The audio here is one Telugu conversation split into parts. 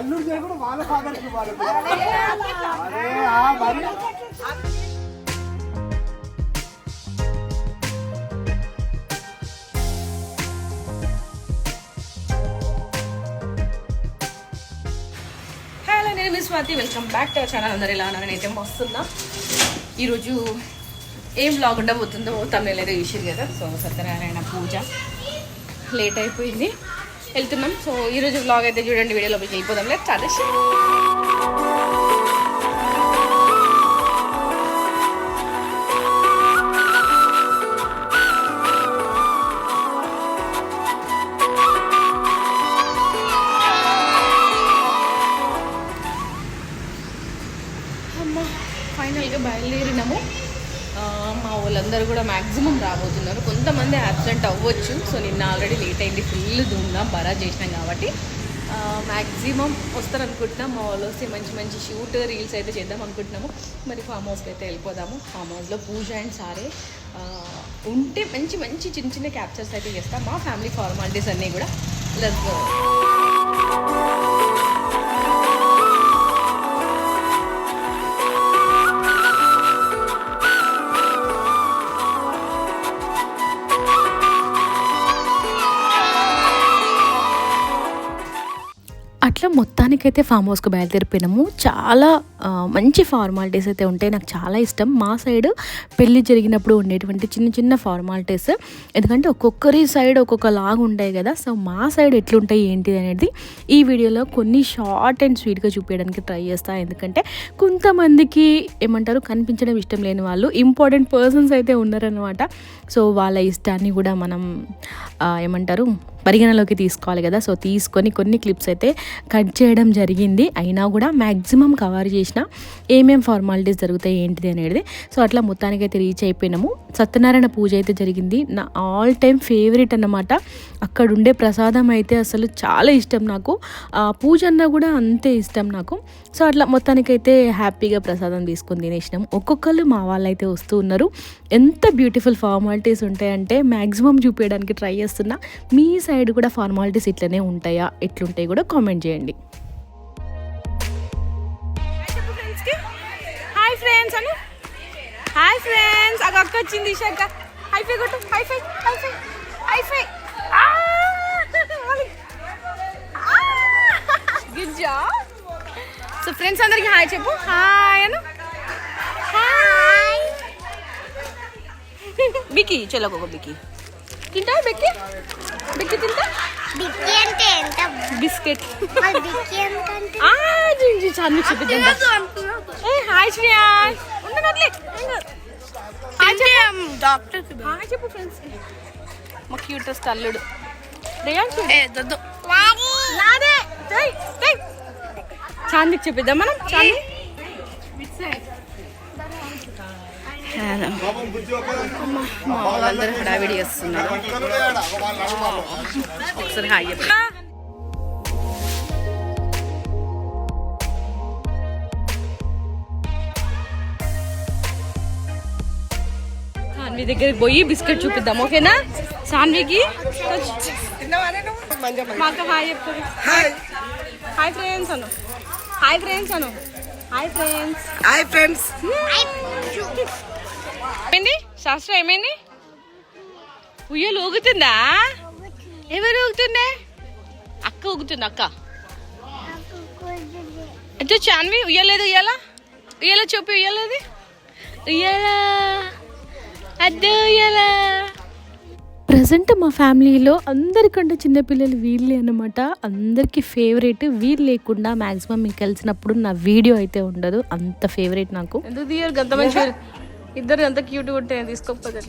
అల్లుడు చేయకుండా వాళ్ళ ఫాదర్కి మరి నేను miss Swati. Welcome back to our channel అందరు ఎలా ఉన్నారు? నేనైతే వస్తున్నా ఈరోజు ఏం బ్లాగ్ ఉండబోతుందో తమిళ ఏదో చూసింది కదా. సో సత్యనారాయణ పూజ లేట్ అయిపోయింది. వెళ్తున్నాం సో ఈరోజు బ్లాగ్ అయితే చూడండి వీడియోలోకి వెళ్ళిపోదాం లేదు చాలా అమ్మ ఫైనల్గా బయలుదేరినాము ఆ, మా వాళ్ళందరూ కూడా మ్యాక్సిమం రాబోతున్నారు. కొంతమంది యాబ్సెంట్ అవ్వచ్చు. సో నిన్న ఆల్రెడీ లేట్ అయింది. ఫుల్ దున్నాం బరా చేసినాం కాబట్టి. మ్యాక్సిమం వస్తారనుకుంటున్నాం. మా వాళ్ళు వస్తే మంచి మంచి షూట్ రీల్స్ అయితే చేద్దాం అనుకుంటున్నాము. మరి ఫామ్ హౌస్కి అయితే వెళ్ళిపోదాము. ఫామ్ హౌస్లో పూజ అండ్ సారే ఉంటే మంచి మంచి చిన్న చిన్న క్యాప్చర్స్ అయితే చేస్తాం. మా ఫ్యామిలీ ఫార్మాలిటీస్ అన్నీ కూడా. లెట్స్ అట్లా మొత్తానికైతే ఫామ్ హౌస్కి బయలుదేరిపోయినాము. చాలా మంచి ఫార్మాలిటీస్ అయితే ఉంటాయి. నాకు చాలా ఇష్టం. మా సైడ్ పెళ్ళి జరిగినప్పుడు ఉండేటువంటి చిన్న చిన్న ఫార్మాలిటీస్. ఎందుకంటే ఒక్కొక్కరి సైడ్ ఒక్కొక్క లాగా ఉంటాయి కదా. సో మా సైడ్ ఎట్లుంటాయి ఏంటి అనేది ఈ వీడియోలో కొన్ని షార్ట్ అండ్ స్వీట్గా చూపించడానికి ట్రై చేస్తాను ఎందుకంటే కొంతమందికి ఏమంటారు కనిపించడం ఇష్టం లేని వాళ్ళు ఇంపార్టెంట్ పర్సన్స్ అయితే ఉన్నారనమాట సో వాళ్ళ ఇష్టాన్ని కూడా మనం ఏమంటారు పరిగణలోకి తీసుకోవాలి కదా. సో తీసుకొని కొన్ని క్లిప్స్ అయితే కట్ చేయడం జరిగింది. అయినా కూడా మ్యాక్సిమం కవర్ చేసిన ఏమేం ఫార్మాలిటీస్ జరుగుతాయి ఏంటిది అనేది. సో అట్లా మొత్తానికి అయితే రీచ్ అయిపోయినాము. సత్యనారాయణ పూజ అయితే జరిగింది. నా ఆల్ టైమ్ ఫేవరెట్ అన్నమాట. అక్కడ ఉండే ప్రసాదం అయితే అసలు చాలా ఇష్టం నాకు. ఆ పూజ అన్నా కూడా అంతే ఇష్టం నాకు. సో అట్లా మొత్తానికైతే హ్యాపీగా ప్రసాదం తీసుకొని తినేసినాం ఒక్కొక్కరు మా వాళ్ళు అయితే వస్తూ ఉన్నారు. ఎంత బ్యూటిఫుల్ ఫార్మాలిటీస్ ఉంటాయంటే మ్యాక్సిమం చూపించడానికి ట్రై చేస్తున్నా. మీ సైడ్ కూడా ఫార్మాలిటీస్ ఇట్లనే ఉంటాయా? ఎట్లుంటాయి కూడా కామెంట్ చేయండి. Hi friends Anu. Hi friends అక్క అక్క వచ్చింది ఇషాక హై ఫై కొట్టు high five high five high five గిజ్జా so friends అందరికి హాయ్ చెప్పు. హాయ్ అను. హాయ్ బికి చలో గోగో బికి తింటా బిక్కి? బిక్కి తింటా? బిక్కి అంటే ఎంత? బిస్కెట్. మరి బిక్కి ఎంతంటే ఆ జింజి చాన్ని చూపిద్దాం ఏ హాయ్ ఉండనట్లే చెప్పు. డాక్టర్ హాయ్ చెప్పు ఫ్రెండ్స్ మా క్యూటెస్ట్ అల్లుడు. దద్దు. నాదే. చాందికి చూపిద్దాం మనం? చాంది? మా వాళ్ళందరూ హడావిడి చేస్తున్నారు. ఒకసారి హాయ్ చెప్పు. సాన్వి దగ్గరికి పోయి బిస్కెట్ చూపిద్దాం ఓకేనా? సాన్వికి? మాకు హాయ్ చెప్తుంది hi. Friends Anu. Hi friends Anu. Hi friends. Hi friends. ఏమైంది శాస్త్రం ఏమైంది? ఉయ్యలు ఊగుతుందా? ఎవరు ఊగుతుందే అక్క ఊగుతుంది అక్క. అంటే చాన్వి ఉయ్యలేదు ఉయ్యాల? ఉయ్యాల చూపి ఉయ్యలేదు ఉయ్యాల. అద్దు ఉయ్యాల. ప్రజెంట్ మా ఫ్యామిలీలో అందరికంటే చిన్నపిల్లలు వీళ్ళే అనమాట అందరికీ ఫేవరెట్ వీళ్ళు లేకుండా మాక్సిమం మీకు కలిసినప్పుడు నా వీడియో అయితే ఉండదు. అంత ఫేవరెట్ నాకు. ఇద్దరు ఎంత క్యూట్ ఉంటే తీసుకోకపోతే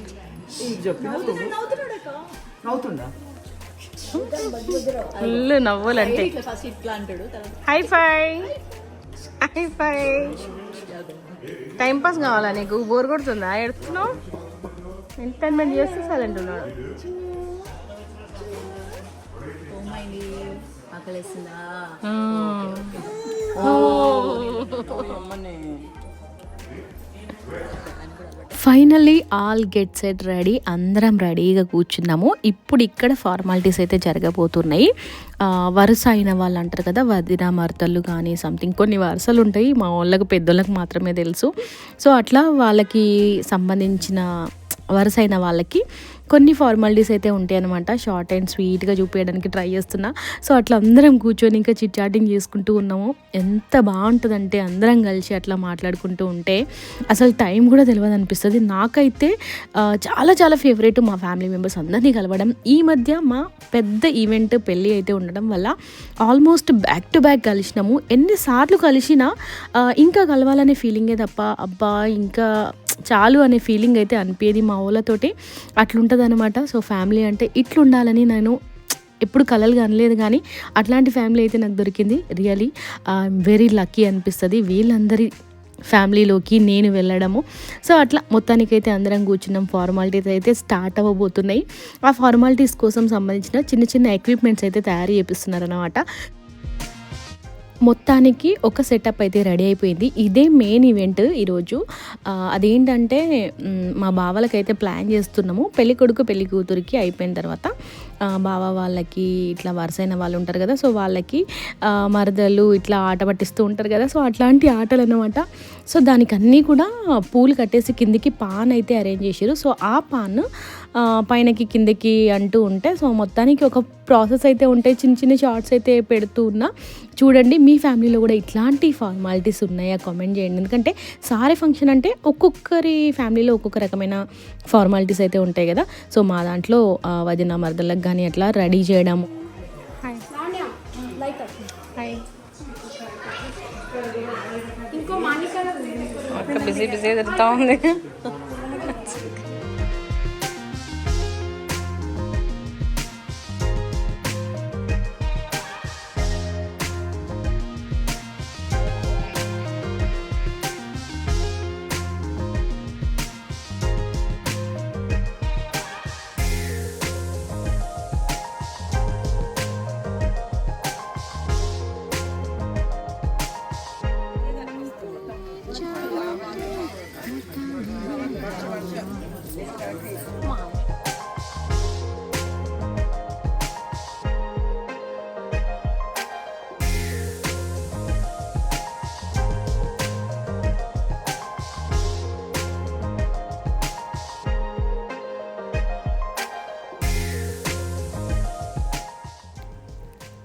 ఫుల్ నవ్వులు అంటే high five. High five. Time pass కావాలా నీకు? బోర్ కొడుతుందా? ఎడుతున్నావు ఎంటర్టైన్మెంట్ చేస్తే సైలెంట్ ఉన్నాడు. Finally all get set ready అందరం రెడీగా కూర్చున్నాము. ఇప్పుడు ఇక్కడ ఫార్మాలిటీస్ అయితే జరగబోతున్నాయి. వరుస అయిన వాళ్ళు అంటారు కదా వదిన మరతలు కానీ సంథింగ్ కొన్ని వరుసలు ఉంటాయి. మా వాళ్ళకు పెద్దోళ్ళకి మాత్రమే తెలుసు. సో అట్లా వాళ్ళకి సంబంధించిన వరుస అయిన వాళ్ళకి కొన్ని ఫార్మాలిటీస్ అయితే ఉంటాయి అనమాట షార్ట్ అండ్ స్వీట్గా చూపించడానికి ట్రై చేస్తున్నా. సో అట్లా అందరం కూర్చొని ఇంకా చిట్ చాటింగ్ చేసుకుంటూ ఉన్నాము. ఎంత బాగుంటుందంటే అందరం కలిసి అట్లా మాట్లాడుకుంటూ ఉంటే అసలు టైం కూడా తెలియదు అనిపిస్తుంది. నాకైతే చాలా చాలా ఫేవరెట్ మా ఫ్యామిలీ మెంబర్స్ అందరినీ కలవడం ఈ మధ్య మా పెద్ద ఈవెంట్ పెళ్ళి అయితే ఉండడం వల్ల ఆల్మోస్ట్ బ్యాక్ టు బ్యాక్ కలిసినాము. ఎన్నిసార్లు కలిసినా ఇంకా కలవాలనే ఫీలింగే తప్ప అబ్బా ఇంకా చాలు అనే ఫీలింగ్ అయితే అనిపించేది మా వాళ్ళతోటి అట్లుంటుంది అనమాట సో ఫ్యామిలీ అంటే ఇట్లుండాలని నేను ఎప్పుడు కలలు కనలేదు కానీ అట్లాంటి ఫ్యామిలీ అయితే నాకు దొరికింది. రియలీ వెరీ లక్కీ అనిపిస్తుంది. వీళ్ళందరి ఫ్యామిలీలోకి నేను వెళ్ళడము. సో అట్లా మొత్తానికైతే అందరం కూర్చున్నాం. ఫార్మాలిటీస్ అయితే స్టార్ట్ అవ్వబోతున్నాయి. ఆ ఫార్మాలిటీస్ కోసం సంబంధించిన చిన్న చిన్న ఎక్విప్మెంట్స్ అయితే తయారు చేపిస్తున్నారు అనమాట మొత్తానికి ఒక సెటప్ అయితే రెడీ అయిపోయింది. ఇదే మెయిన్ ఈవెంట్ ఈరోజు. అదేంటంటే మా బావలకైతే ప్లాన్ చేస్తున్నాము. పెళ్ళి కొడుకు పెళ్ళి కూతురికి అయిపోయిన తర్వాత బావ వాళ్ళకి ఇట్లా వరుసైన వాళ్ళు ఉంటారు కదా సో వాళ్ళకి మరదలు ఇట్లా ఆట పట్టిస్తూ ఉంటారు కదా సో అట్లాంటి ఆటలు అన్నమాట సో దానికి అన్నీ కూడా పూలు కట్టేసి కిందికి పాన్ అయితే అరేంజ్ చేశారు. సో ఆ పాన్ పైనకి కిందకి అంటూ ఉంటే సో మొత్తానికి ఒక ప్రాసెస్ అయితే ఉంటాయి. చిన్న చిన్న షార్ట్స్ అయితే పెడుతూ ఉన్నా. చూడండి మీ ఫ్యామిలీలో కూడా ఇట్లాంటి ఫార్మాలిటీస్ ఉన్నాయా? కామెంట్ చేయండి. ఎందుకంటే సారీ ఫంక్షన్ అంటే ఒక్కొక్కరి ఫ్యామిలీలో ఒక్కొక్క రకమైన ఫార్మాలిటీస్ అయితే ఉంటాయి కదా. సో మా దాంట్లో వదిన మరదలకు కానీ అట్లా రెడీ చేయడము అక్క ഒക്കെ ബിസി ബിസി ചെയ്തിട്ടാവുന്നേ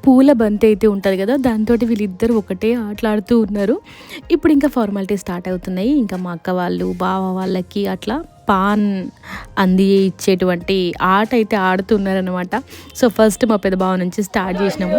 పూల బంతి అయితే ఉంటుంది కదా దాంతో వీళ్ళిద్దరు ఒకటే ఆటలాడుతూ ఉన్నారు. ఇప్పుడు ఇంకా ఫార్మాలిటీ స్టార్ట్ అవుతున్నాయి. ఇంకా మా అక్క వాళ్ళు బావ వాళ్ళకి అట్లా పాన్ అంది ఇచ్చేటువంటి ఆట అయితే ఆడుతున్నారనమాట సో ఫస్ట్ మా పెద్ద బావ నుంచి స్టార్ట్ చేసినాము.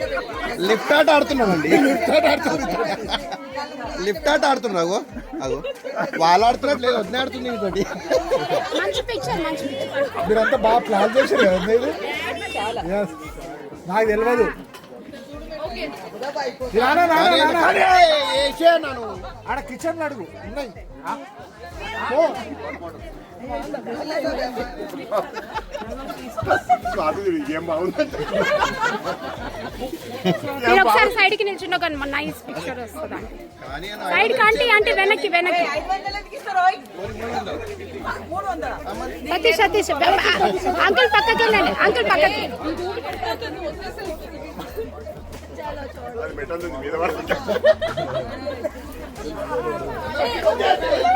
లిఫ్ట్ ఆట ఆడుతున్నామండి లిఫ్ట్ ఆట ఆడుతున్నారు లిఫ్ట్ ఆట ఆడుతున్నారు అగో అగో వాళ్ళు ఆడుతున్నట్టు లేదు వదిలే ఆడుతుంది ఇంకోటి మీరంతా బాగా ప్లాన్ చేశారు కదా మీరు? Yes. నాకు తెలియదు. ఆడ కిచెన్ అడుగు. ఉన్నాయి. మీరు ఒకసారి సైడ్కి నిల్చుండో కానీ నైస్ పిక్చర్ వస్తుంది సైడ్కి అంటే అంటే వెనక్కి వెనక్కి. సతీష్ సతీష్ అంకుల్ పక్కకి. వెళ్ళండి అంకుల్ పక్కకి అయ్యో,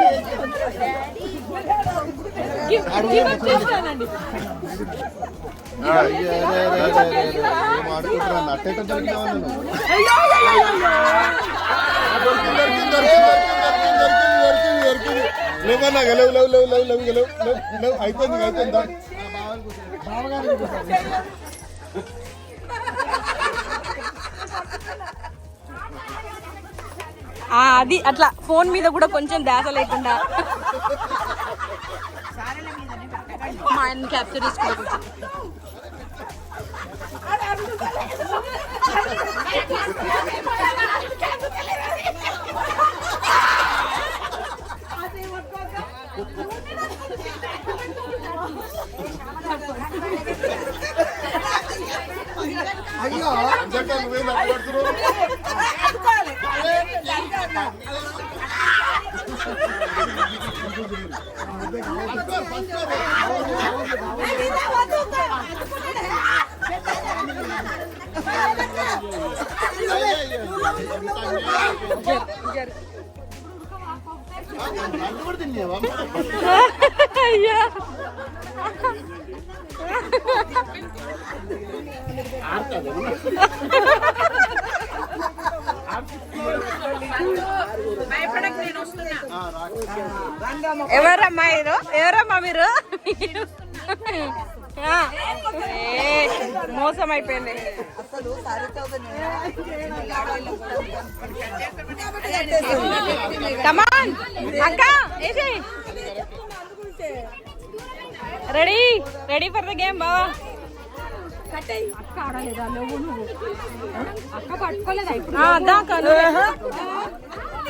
అది అట్లా ఫోన్ మీద కూడా కొంచెం దాస లేకుండా మా ఆయన క్యాప్చర్ చేసుకోవాలి కొంచెం. అయ్యా ఎవరమ్మా మీరు? ఎవరమ్మా మీరు? మోసం అయిపోయింది. కమాన్ అక్క ఏసే. Ready ready for the game బావా. అక్క ఆడలేదా? నువ్వు నువ్వు. అక్క పట్టుకోలేదా? ఇప్పుడు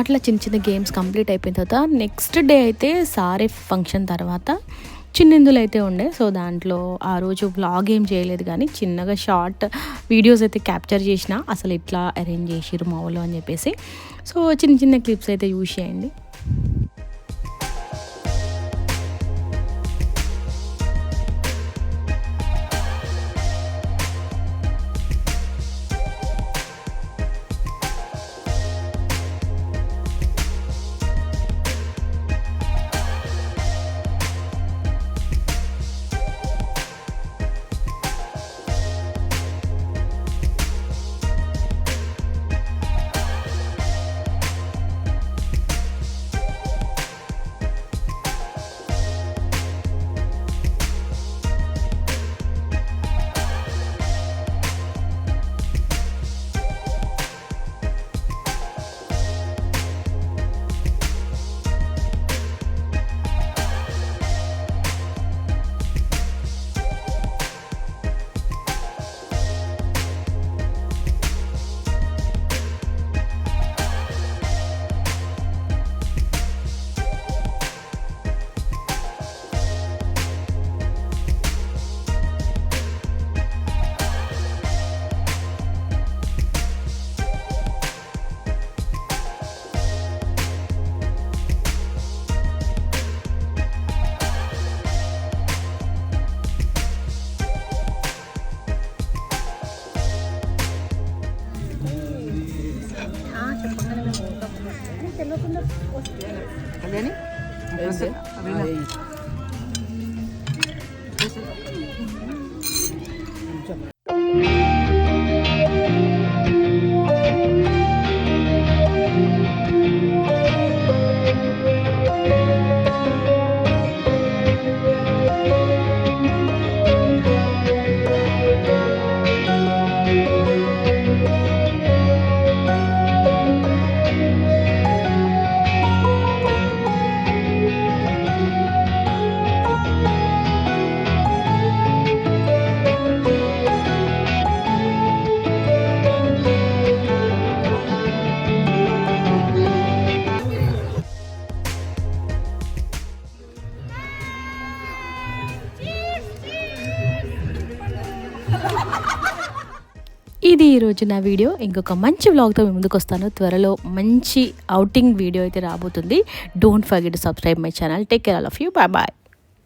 అట్లా చిన్న చిన్న గేమ్స్ కంప్లీట్ అయిపోయిన తర్వాత నెక్స్ట్ డే అయితే సారే ఫంక్షన్ తర్వాత చిన్నిందులు అయితే ఉండే. సో దాంట్లో ఆ రోజు వ్లాగ్ ఏం చేయలేదు కానీ చిన్నగా షార్ట్ వీడియోస్ అయితే క్యాప్చర్ చేసిన. అసలు ఇట్లా అరేంజ్ చేసిరు మా వాళ్ళు అని చెప్పేసి. సో చిన్న చిన్న క్లిప్స్ అయితే యూజ్ చేయండి. ఈరోజు నా వీడియో. ఇంకొక మంచి వ్లాగ్తో మీ ముందుకు వస్తాను. త్వరలో మంచి అవుటింగ్ వీడియో అయితే రాబోతుంది. Don't forget subscribe my channel take care all of you bye bye